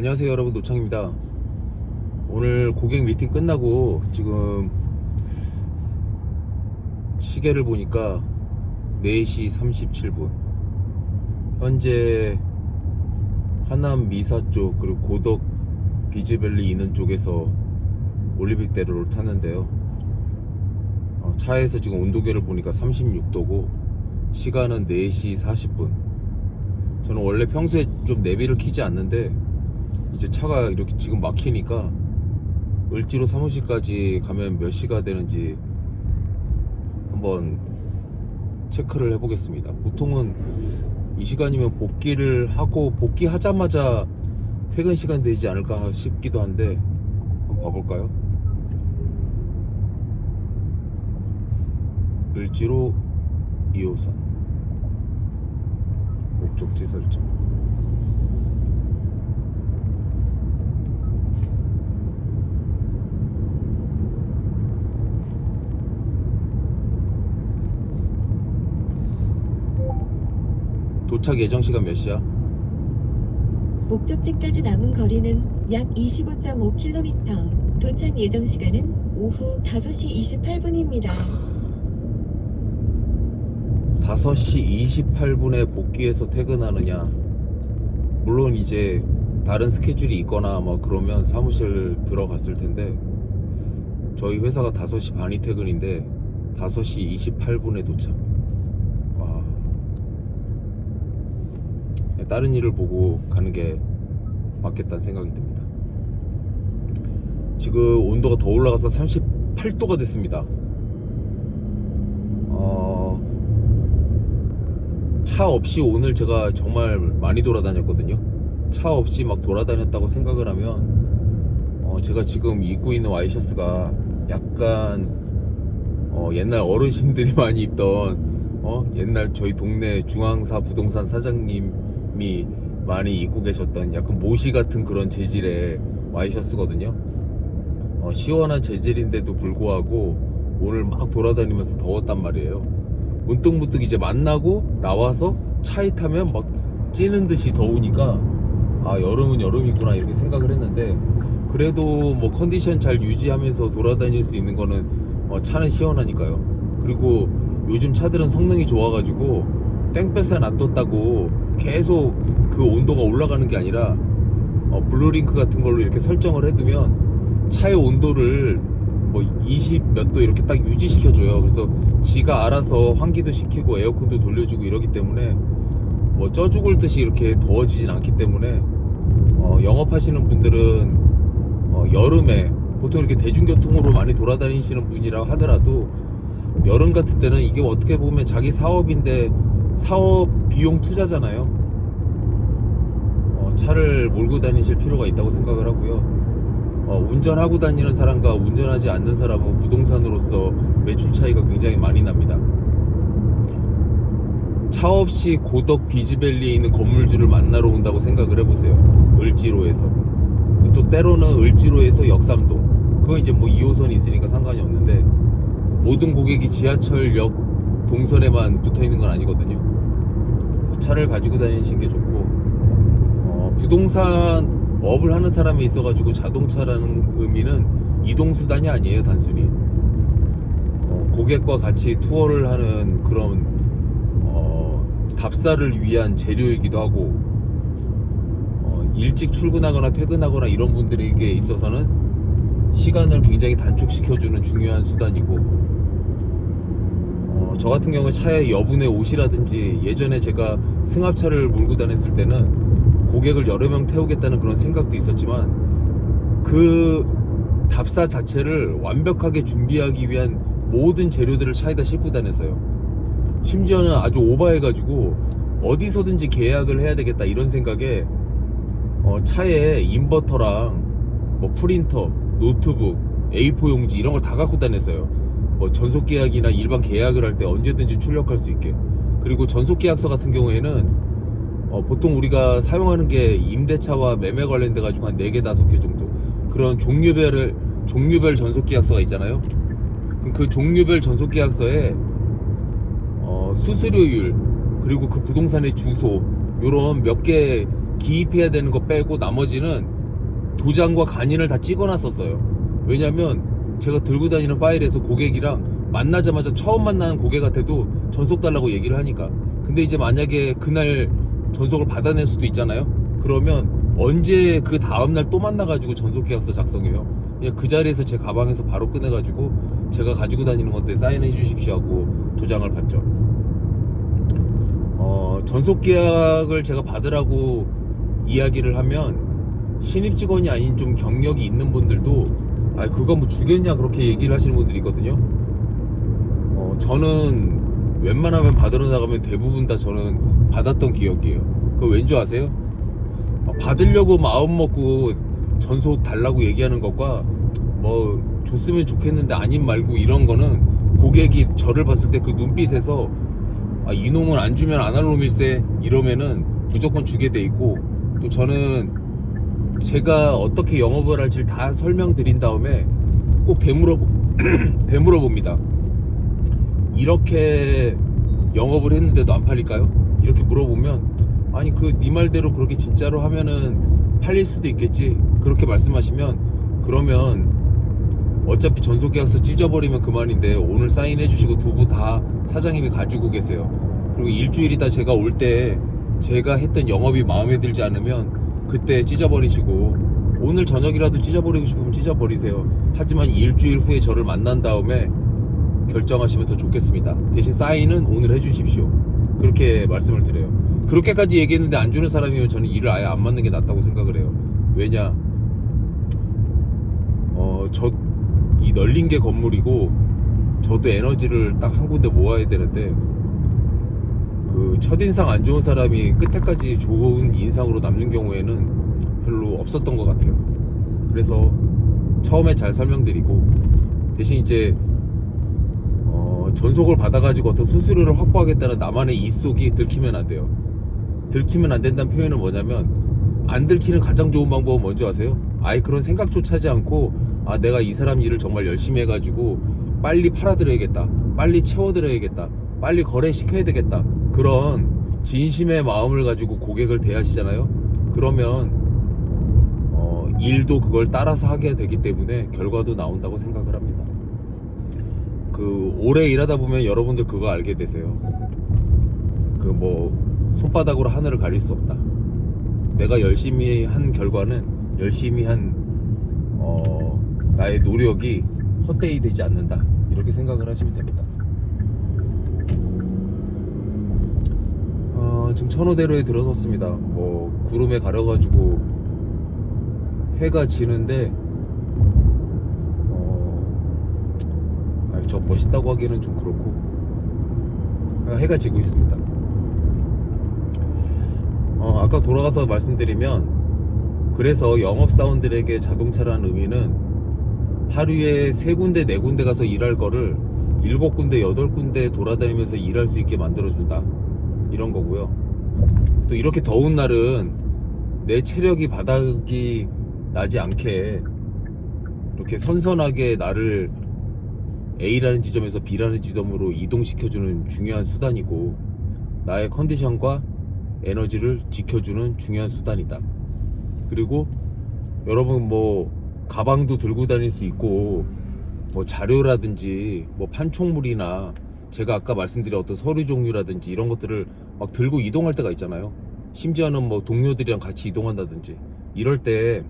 안녕하세요 여러분. 노창입니다. 오늘 고객 미팅 끝나고 지금 시계를 보니까 4시 37분. 현재 하남 미사 쪽 그리고 고덕 비즈밸리 있는 쪽에서 올리빅대로를 탔는데요. 어, 차에서 지금 온도계를 보니까 36도고 시간은 4시 40분. 저는 원래 평소에 좀 내비를 키지 않는데 이제 차가 이렇게 지금 막히니까 을지로 사무실까지 가면 몇 시가 되는지 한번 체크를 해보겠습니다. 보통은 이 시간이면 복귀를 하고 복귀하자마자 퇴근 시간 되지 않을까 싶기도 한데 한번 봐볼까요? 을지로 2호선 목적지 설정 도착 예정 시간 몇 시야? 목적지까지 남은 거리는 약 25.5km. 도착 예정 시간은 오후 5시 28분입니다. 5시 28분에 복귀해서 퇴근하느냐 물론 이제 다른 스케줄이 있거나 뭐 그러면 사무실 들어갔을 텐데 저희 회사가 5시 반이 퇴근인데 5시 28분에 도착 와 다른 일을 보고 가는 게 맞겠다는 생각이 듭니다 지금 온도가 더 올라가서 38도가 됐습니다 어, 차 없이 오늘 제가 정말 많이 돌아다녔거든요. 차 없이 막 돌아다녔다고 생각을 하면 어, 제가 지금 입고 있는 와이셔츠가 약간 어, 옛날 어르신들이 많이 입던 어, 옛날 저희 동네 중앙사 부동산 사장님 이 많이 입고 계셨던 약간 모시 같은 그런 재질의 와이셔츠거든요. 어, 시원한 재질인데도 불구하고 오늘 막 돌아다니면서 더웠단 말이에요. 문득문득 이제 만나고 나와서 차에 타면 막 찌는 듯이 더우니까 아 여름은 여름이구나 이렇게 생각을 했는데 그래도 뭐 컨디션 잘 유지하면서 돌아다닐 수 있는 거는 어, 차는 시원하니까요 그리고 요즘 차들은 성능이 좋아가지고 땡볕에 놔뒀다고 계속 그 온도가 올라가는 게 아니라 어, 블루링크 같은 걸로 이렇게 설정을 해두면 차의 온도를 뭐 20 몇 도 이렇게 딱 유지시켜줘요. 그래서 지가 알아서 환기도 시키고 에어컨도 돌려주고 이러기 때문에 뭐 쪄 죽을 듯이 이렇게 더워지진 않기 때문에 어, 영업하시는 분들은 어, 여름에 보통 이렇게 대중교통으로 많이 돌아다니시는 분이라 하더라도 여름 같은 때는 이게 어떻게 보면 자기 사업인데 사업 비용 투자잖아요. 어, 차를 몰고 다니실 필요가 있다고 생각을 하고요. 어, 운전하고 다니는 사람과 운전하지 않는 사람은 부동산으로서 매출 차이가 굉장히 많이 납니다. 차 없이 고덕 비즈밸리에 있는 건물주를 만나러 온다고 생각을 해보세요. 을지로에서. 그또 때로는 을지로에서 역삼동. 그건 이제 뭐 2호선이 있으니까 상관이 없는데 모든 고객이 지하철역 동선에만 붙어 있는 건 아니거든요. 차를 가지고 다니시는 게 좋고 어, 부동산 업을 하는 사람이 있어가지고 자동차라는 의미는 이동수단이 아니에요 단순히. 어, 고객과 같이 투어를 하는 그런 어, 답사를 위한 재료이기도 하고 어, 일찍 출근하거나 퇴근하거나 이런 분들에게 있어서는 시간을 굉장히 단축시켜주는 중요한 수단이고 어, 저 같은 경우에 차에 여분의 옷이라든지 예전에 제가 승합차를 몰고 다녔을 때는 고객을 여러 명 태우겠다는 그런 생각도 있었지만 그 답사 자체를 완벽하게 준비하기 위한 모든 재료들을 차에다 싣고 다녔어요. 심지어는 아주 오버해가지고 어디서든지 계약을 해야 되겠다 이런 생각에 어, 차에 인버터랑 뭐 프린터, 노트북, A4 용지 이런 걸 다 갖고 다녔어요. 뭐 전속 계약이나 일반 계약을 할 때 언제든지 출력할 수 있게. 그리고 전속 계약서 같은 경우에는 어, 보통 우리가 사용하는 게 임대차와 매매 관련돼 가지고 한 4개, 5개 정도 그런 종류별 종류별 전속 계약서가 있잖아요. 그럼 그 종류별 전속 계약서에 어, 수수료율 그리고 그 부동산의 주소 요런 몇 개 기입해야 되는 거 빼고 나머지는 도장과 간인을 다 찍어놨었어요. 왜냐면 제가 들고 다니는 파일에서 고객이랑 만나자마자 처음 만나는 고객한테도 전속 달라고 얘기를 하니까. 근데 이제 만약에 그날 전속을 받아낼 수도 있잖아요. 그러면 언제 그 다음날 또 만나가지고 전속 계약서 작성해요. 그냥 그 자리에서 제 가방에서 바로 꺼내가지고 제가 가지고 다니는 건데 사인해 주십시오 하고 도장을 받죠. 어, 전속 계약을 제가 받으라고 이야기를 하면 신입 직원이 아닌 좀 경력이 있는 분들도 아 그거 뭐 주겠냐 그렇게 얘기를 하시는 분들이 있거든요. 어, 저는 웬만하면 받으러 나가면 대부분 다 저는 받았던 기억이에요. 그거 왠지 아세요? 어, 받으려고 마음 먹고 전속 달라고 얘기하는 것과 뭐 줬으면 좋겠는데 아님 말고 이런 거는 고객이 저를 봤을 때 그 눈빛에서 아, 이놈은 안 주면 안 할 놈일세 이러면은 무조건 주게 돼 있고 또 저는 제가 어떻게 영업을 할지 다 설명드린 다음에 꼭 되물어 되물어 봅니다. 이렇게 영업을 했는데도 안 팔릴까요? 이렇게 물어보면 아니 그 네 말대로 그렇게 진짜로 하면은 팔릴 수도 있겠지. 그렇게 말씀하시면 그러면 어차피 전속계약서 찢어버리면 그만인데 오늘 사인해 주시고 두부 다 사장님이 가지고 계세요. 그리고 일주일 있다 제가 올 때 제가 했던 영업이 마음에 들지 않으면 그때 찢어버리시고 오늘 저녁이라도 찢어버리고 싶으면 찢어버리세요. 하지만 일주일 후에 저를 만난 다음에 결정하시면 더 좋겠습니다. 대신 사인은 오늘 해주십시오. 그렇게 말씀을 드려요. 그렇게까지 얘기했는데 안 주는 사람이면 저는 일을 아예 안 맞는 게 낫다고 생각을 해요. 왜냐? 어, 저, 이 널린 게 건물이고, 저도 에너지를 딱 한 군데 모아야 되는데, 그, 첫인상 안 좋은 사람이 끝에까지 좋은 인상으로 남는 경우에는 별로 없었던 것 같아요. 그래서 처음에 잘 설명드리고, 대신 이제, 어, 전속을 받아가지고 어떤 수수료를 확보하겠다는 나만의 이속이 들키면 안 돼요. 들키면 안 된다는 표현은 뭐냐면 안 들키는 가장 좋은 방법은 뭔지 아세요? 아예 그런 생각조차 하지 않고 아 내가 이 사람 일을 정말 열심히 해가지고 빨리 팔아드려야겠다 빨리 채워드려야겠다 빨리 거래시켜야 되겠다 그런 진심의 마음을 가지고 고객을 대하시잖아요 그러면 어, 일도 그걸 따라서 하게 되기 때문에 결과도 나온다고 생각을 합니다 그 오래 일하다 보면 여러분들 그거 알게 되세요 그 뭐 손바닥으로 하늘을 가릴 수 없다. 내가 열심히 한 결과는 열심히 한 어, 나의 노력이 헛되이 되지 않는다. 이렇게 생각을 하시면 됩니다. 어, 지금 천호대로에 들어섰습니다. 뭐 구름에 가려가지고 해가 지는데 어, 아니, 저 멋있다고 하기에는 좀 그렇고 해가 지고 있습니다. 어, 아까 돌아가서 말씀드리면 그래서 영업사원들에게 자동차라는 의미는 하루에 세 군데 네 군데 가서 일할 거를 일곱 군데 여덟 군데 돌아다니면서 일할 수 있게 만들어준다 이런 거고요 또 이렇게 더운 날은 내 체력이 바닥이 나지 않게 이렇게 선선하게 나를 A라는 지점에서 B라는 지점으로 이동시켜주는 중요한 수단이고 나의 컨디션과 에너지를 지켜주는 중요한 수단이다. 그리고 여러분 뭐 가방도 들고 다닐 수 있고 뭐 자료라든지 뭐 판촉물이나 제가 아까 말씀드린 어떤 서류 종류라든지 이런 것들을 막 들고 이동할 때가 있잖아요. 심지어는 뭐 동료들이랑 같이 이동한다든지 이럴 때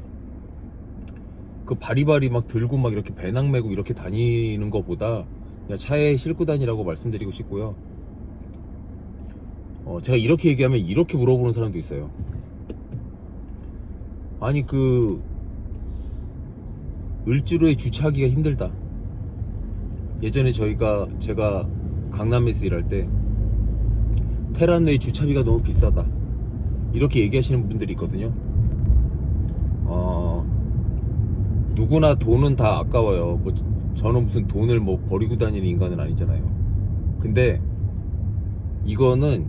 그 바리바리 막 들고 막 이렇게 배낭 메고 이렇게 다니는 것보다 그냥 차에 싣고 다니라고 말씀드리고 싶고요. 어, 제가 이렇게 얘기하면 이렇게 물어보는 사람도 있어요. 아니 그 을지로에 주차하기가 힘들다. 예전에 저희가 제가 강남에서 일할 때 테란로의 주차비가 너무 비싸다. 이렇게 얘기하시는 분들이 있거든요. 어, 누구나 돈은 다 아까워요. 뭐 저는 무슨 돈을 뭐 버리고 다니는 인간은 아니잖아요. 근데 이거는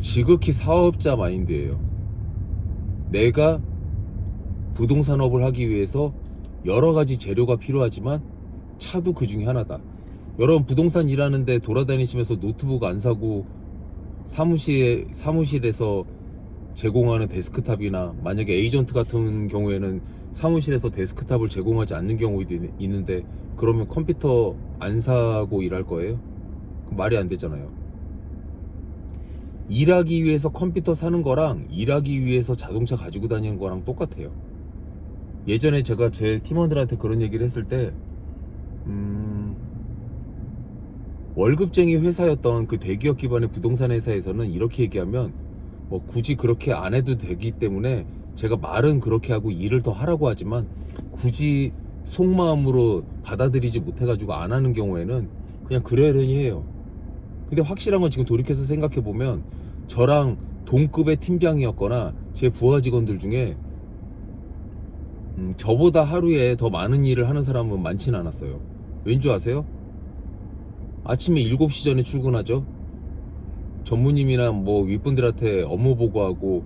지극히 사업자 마인드예요. 내가 부동산업을 하기 위해서 여러 가지 재료가 필요하지만 차도 그 중에 하나다. 여러분 부동산 일하는데 돌아다니시면서 노트북 안 사고 사무실 사무실에서 제공하는 데스크탑이나 만약에 에이전트 같은 경우에는 사무실에서 데스크탑을 제공하지 않는 경우도 있- 있는데 그러면 컴퓨터 안 사고 일할 거예요? 말이 안 되잖아요. 일하기 위해서 컴퓨터 사는 거랑 일하기 위해서 자동차 가지고 다니는 거랑 똑같아요. 예전에 제가 제 팀원들한테 그런 얘기를 했을 때, 음, 월급쟁이 회사였던 그 대기업 기반의 부동산 회사에서는 이렇게 얘기하면 뭐 굳이 그렇게 안 해도 되기 때문에 제가 말은 그렇게 하고 일을 더 하라고 하지만 굳이 속마음으로 받아들이지 못해가지고 안 하는 경우에는 그냥 그러려니 해요. 근데 확실한 건 지금 돌이켜서 생각해 보면 저랑 동급의 팀장이었거나 제 부하 직원들 중에 음, 저보다 하루에 더 많은 일을 하는 사람은 많지는 않았어요. 왠 줄 아세요? 아침에 7시 전에 출근하죠. 전무님이나 뭐 윗분들한테 업무 보고하고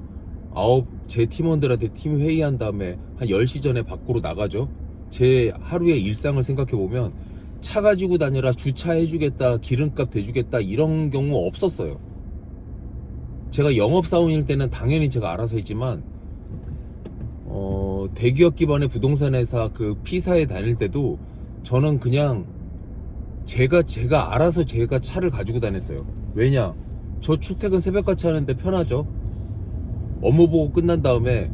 아홉 제 팀원들한테 팀 회의한 다음에 한 10시 전에 밖으로 나가죠. 제 하루의 일상을 생각해 보면 차 가지고 다녀라 주차해 주겠다 기름값 대주겠다 이런 경우 없었어요. 제가 영업사원일 때는 당연히 제가 알아서 했지만 어, 대기업 기반의 부동산 회사 그 P사에 다닐 때도 저는 그냥 제가 제가 알아서 제가 차를 가지고 다녔어요. 왜냐? 저 출퇴근 새벽같이 하는데 편하죠. 업무 보고 끝난 다음에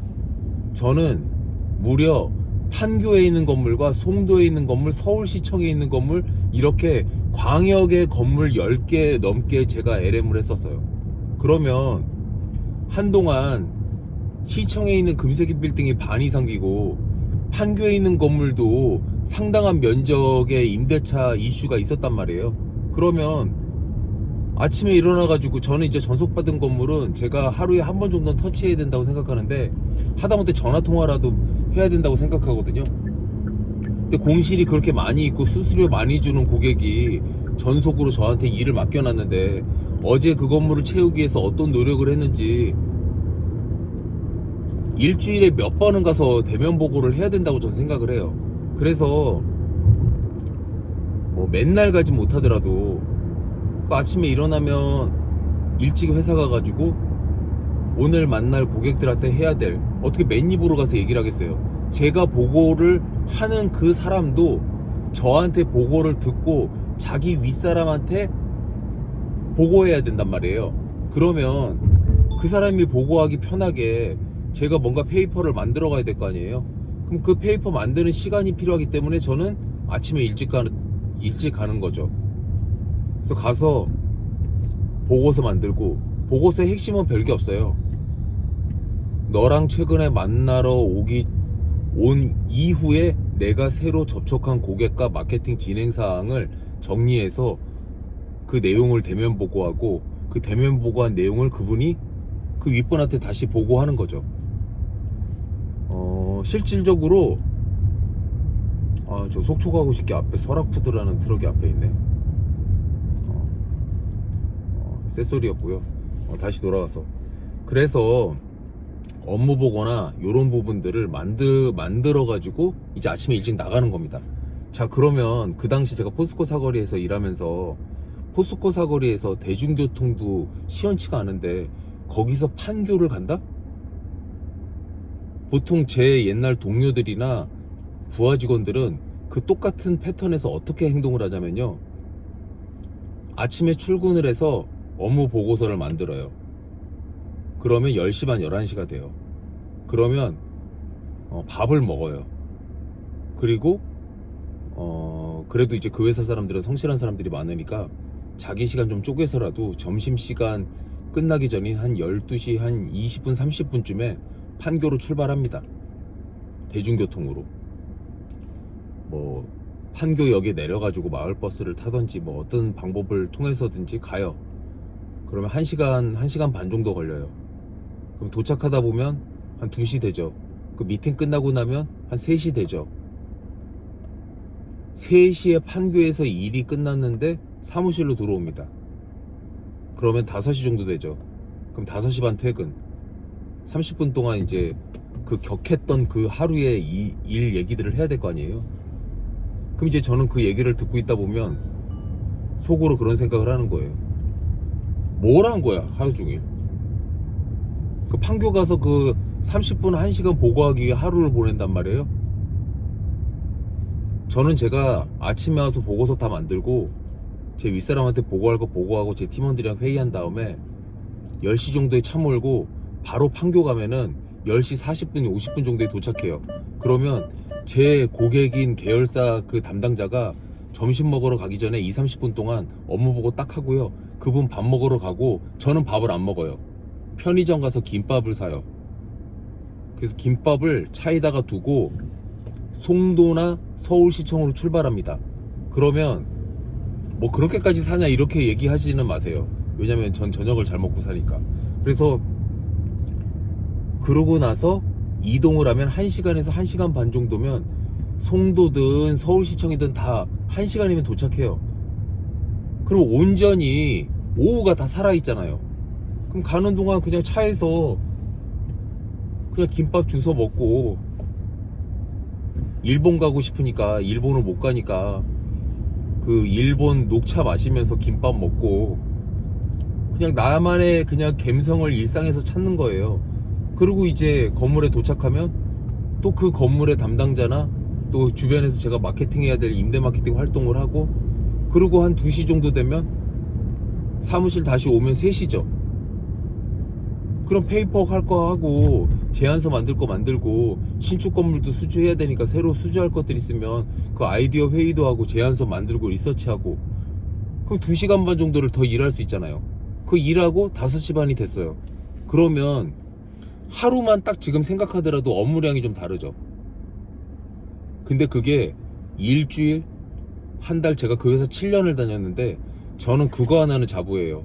저는 무려 판교에 있는 건물과 송도에 있는 건물, 서울시청에 있는 건물 이렇게 광역의 건물 10개 넘게 제가 LM을 했었어요. 그러면 한동안 시청에 있는 금세기 빌딩이 반 이상 비고 판교에 있는 건물도 상당한 면적의 임대차 이슈가 있었단 말이에요. 그러면 아침에 일어나가지고 저는 이제 전속받은 건물은 제가 하루에 한 번 정도는 터치해야 된다고 생각하는데 하다못해 전화 통화라도 해야 된다고 생각하거든요. 근데 공실이 그렇게 많이 있고 수수료 많이 주는 고객이 전속으로 저한테 일을 맡겨놨는데 어제 그 건물을 채우기 위해서 어떤 노력을 했는지 일주일에 몇 번은 가서 대면 보고를 해야 된다고 저는 생각을 해요. 그래서 뭐 맨날 가지 못하더라도 그 아침에 일어나면 일찍 회사 가가지고 오늘 만날 고객들한테 해야 될 어떻게 맨입으로 가서 얘기를 하겠어요. 제가 보고를 하는 그 사람도 저한테 보고를 듣고 자기 윗사람한테 보고해야 된단 말이에요. 그러면 그 사람이 보고하기 편하게 제가 뭔가 페이퍼를 만들어 가야 될 거 아니에요. 그럼 그 페이퍼 만드는 시간이 필요하기 때문에 저는 아침에 일찍 가는 일찍 가는 거죠. 그래서 가서 보고서 만들고 보고서의 핵심은 별게 없어요. 너랑 최근에 만나러 오기 온 이후에 내가 새로 접촉한 고객과 마케팅 진행 사항을 정리해서 그 내용을 대면 보고하고 그 대면 보고한 내용을 그분이 그 윗분한테 다시 보고하는 거죠. 어, 실질적으로 아, 저 속초 가고 싶게 앞에 설악푸드라는 트럭이 앞에 있네. 어, 어, 쇳소리였고요. 어, 다시 돌아가서. 그래서 업무 보거나 이런 부분들을 만드, 만들어 가지고 이제 아침에 일찍 나가는 겁니다. 자, 그러면 그 당시 제가 포스코 사거리에서 일하면서 포스코 사거리에서 대중교통도 시원치가 않은데 거기서 판교를 간다? 보통 제 옛날 동료들이나 부하 직원들은 그 똑같은 패턴에서 어떻게 행동을 하자면요. 아침에 출근을 해서 업무 보고서를 만들어요. 그러면 10시 반, 11시가 돼요. 그러면 어, 밥을 먹어요. 그리고 어, 그래도 이제 그 회사 사람들은 성실한 사람들이 많으니까 자기 시간 좀 쪼개서라도 점심 시간 끝나기 전인 한 12시 한 20분, 30분쯤에 판교로 출발합니다. 대중교통으로. 뭐, 판교역에 내려가지고 마을버스를 타든지 뭐 어떤 방법을 통해서든지 가요. 그러면 1시간, 1시간 반 정도 걸려요. 그럼 도착하다 보면 한 2시 되죠. 그 미팅 끝나고 나면 한 3시 되죠. 3시에 판교에서 일이 끝났는데 사무실로 들어옵니다. 그러면 5시 정도 되죠. 그럼 5시 반 퇴근. 30분 동안 이제 그 격했던 그 하루의 이, 일 얘기들을 해야 될 거 아니에요. 그럼 이제 저는 그 얘기를 듣고 있다 보면 속으로 그런 생각을 하는 거예요. 뭘 한 거야, 하루 종일. 그 판교 가서 그 30분 1시간 보고하기 위해 하루를 보낸단 말이에요. 저는 제가 아침에 와서 보고서 다 만들고 제 윗사람한테 보고할 거 보고하고 제 팀원들이랑 회의한 다음에 10시 정도에 차 몰고 바로 판교 가면은 10시 40분, 50분 정도에 도착해요. 그러면 제 고객인 계열사 그 담당자가 점심 먹으러 가기 전에 2, 30분 동안 업무 보고 딱 하고요. 그분 밥 먹으러 가고 저는 밥을 안 먹어요. 편의점 가서 김밥을 사요. 그래서 김밥을 차에다가 두고 송도나 서울시청으로 출발합니다. 그러면 뭐 그렇게까지 사냐 이렇게 얘기하지는 마세요. 왜냐면 전 저녁을 잘 먹고 사니까. 그래서 그러고 나서 이동을 하면 1시간에서 1시간 반 정도면 송도든 서울시청이든 다 1시간이면 도착해요. 그럼 온전히 오후가 다 살아있잖아요. 그럼 가는 동안 그냥 차에서 그냥 김밥 주워 먹고 일본 가고 싶으니까 일본을 못 가니까 그 일본 녹차 마시면서 김밥 먹고 그냥 나만의 그냥 감성을 일상에서 찾는 거예요. 그리고 이제 건물에 도착하면 또 그 건물의 담당자나 또 주변에서 제가 마케팅 해야 될 임대 마케팅 활동을 하고 그리고 한 2시 정도 되면 사무실 다시 오면 3시죠. 그럼 페이퍼 할 거 하고 제안서 만들 거 만들고 신축 건물도 수주해야 되니까 새로 수주할 것들 있으면 그 아이디어 회의도 하고 제안서 만들고 리서치하고 그럼 2시간 반 정도를 더 일할 수 있잖아요. 그 일하고 5시 반이 됐어요. 그러면 하루만 딱 지금 생각하더라도 업무량이 좀 다르죠. 근데 그게 일주일, 한 달 제가 그 회사 7년을 다녔는데 저는 그거 하나는 자부해요.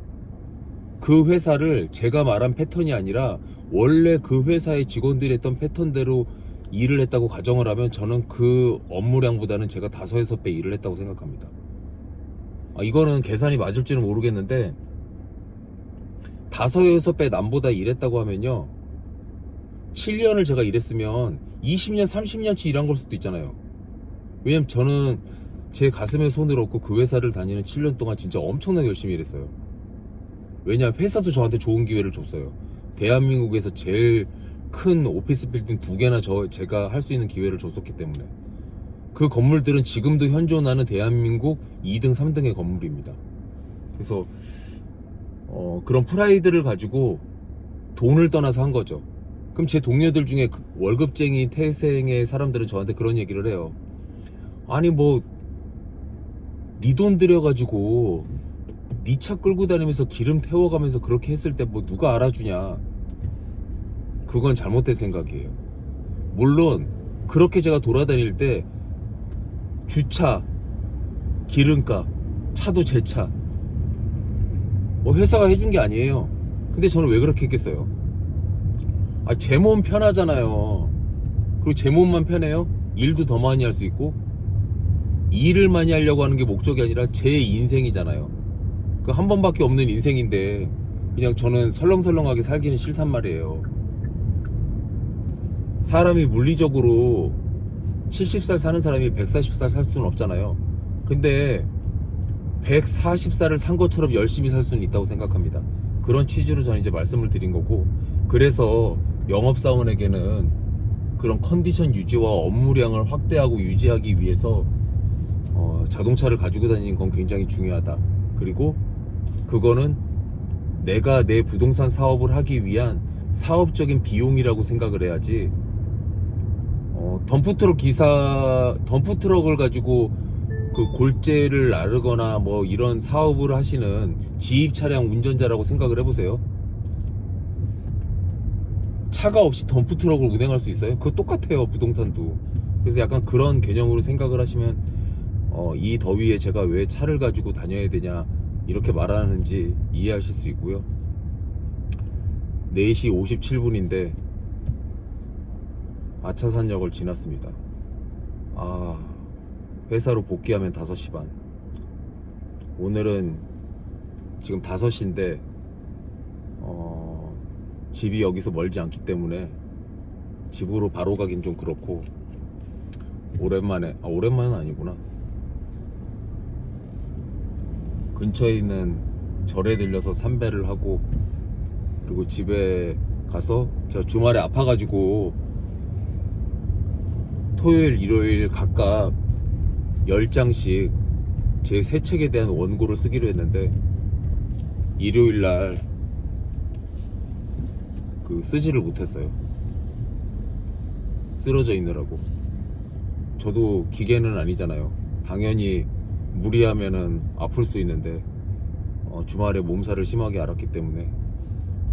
그 회사를 제가 말한 패턴이 아니라 원래 그 회사의 직원들이 했던 패턴대로 일을 했다고 가정을 하면 저는 그 업무량보다는 제가 다섯 여섯 배 일을 했다고 생각합니다. 아, 이거는 계산이 맞을지는 모르겠는데 다섯 여섯 배 남보다 일했다고 하면요. 7년을 제가 일했으면 20년, 30년치 일한 걸 수도 있잖아요. 왜냐면 저는 제 가슴에 손을 얹고 그 회사를 다니는 7년 동안 진짜 엄청나게 열심히 일했어요. 왜냐면 회사도 저한테 좋은 기회를 줬어요. 대한민국에서 제일 큰 오피스 빌딩 두 개나 저 제가 할 수 있는 기회를 줬었기 때문에 그 건물들은 지금도 현존하는 대한민국 2등, 3등의 건물입니다. 그래서 어, 그런 프라이드를 가지고 돈을 떠나서 한 거죠. 그럼 제 동료들 중에 그 월급쟁이 태생의 사람들은 저한테 그런 얘기를 해요. 아니 뭐 네 돈 들여가지고 네 차 끌고 다니면서 기름 태워가면서 그렇게 했을 때 뭐 누가 알아주냐? 그건 잘못된 생각이에요. 물론 그렇게 제가 돌아다닐 때 주차, 기름값, 차도 제 차. 뭐 회사가 해준 게 아니에요. 근데 저는 왜 그렇게 했겠어요? 아, 제 몸 편하잖아요. 그리고 제 몸만 편해요? 일도 더 많이 할 수 있고, 일을 많이 하려고 하는 게 목적이 아니라 제 인생이잖아요. 그 한 번밖에 없는 인생인데, 그냥 저는 설렁설렁하게 살기는 싫단 말이에요. 사람이 물리적으로 70살 사는 사람이 140살 살 수는 없잖아요. 근데 140살을 산 것처럼 열심히 살 수는 있다고 생각합니다. 그런 취지로 저는 이제 말씀을 드린 거고, 그래서 영업사원에게는 그런 컨디션 유지와 업무량을 확대하고 유지하기 위해서 어, 자동차를 가지고 다니는 건 굉장히 중요하다. 그리고 그거는 내가 내 부동산 사업을 하기 위한 사업적인 비용이라고 생각을 해야지. 어, 덤프트럭 기사, 덤프트럭을 가지고 그 골재를 나르거나 뭐 이런 사업을 하시는 지입 차량 운전자라고 생각을 해보세요. 차가 없이 덤프트럭을 운행할 수 있어요? 그거 똑같아요, 부동산도. 그래서 약간 그런 개념으로 생각을 하시면, 어, 이 더위에 제가 왜 차를 가지고 다녀야 되냐, 이렇게 말하는지 이해하실 수 있고요. 4시 57분인데, 아차산역을 지났습니다. 아, 회사로 복귀하면 5시 반. 오늘은 지금 5시인데, 어, 집이 여기서 멀지 않기 때문에 집으로 바로 가긴 좀 그렇고, 오랜만에, 아, 오랜만은 아니구나. 근처에 있는 절에 들려서 삼배를 하고, 그리고 집에 가서 제가 주말에 아파가지고 토요일, 일요일 각각 10장씩 제 새 책에 대한 원고를 쓰기로 했는데 일요일 날 그 쓰지를 못했어요. 쓰러져 있느라고. 저도 기계는 아니잖아요. 당연히 무리하면은 아플 수 있는데 어, 주말에 몸살을 심하게 앓았기 때문에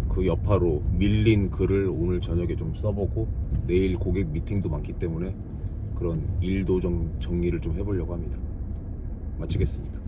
그 여파로 밀린 글을 오늘 저녁에 좀 써보고 내일 고객 미팅도 많기 때문에 그런 일도 좀 정리를 좀 해보려고 합니다. 마치겠습니다.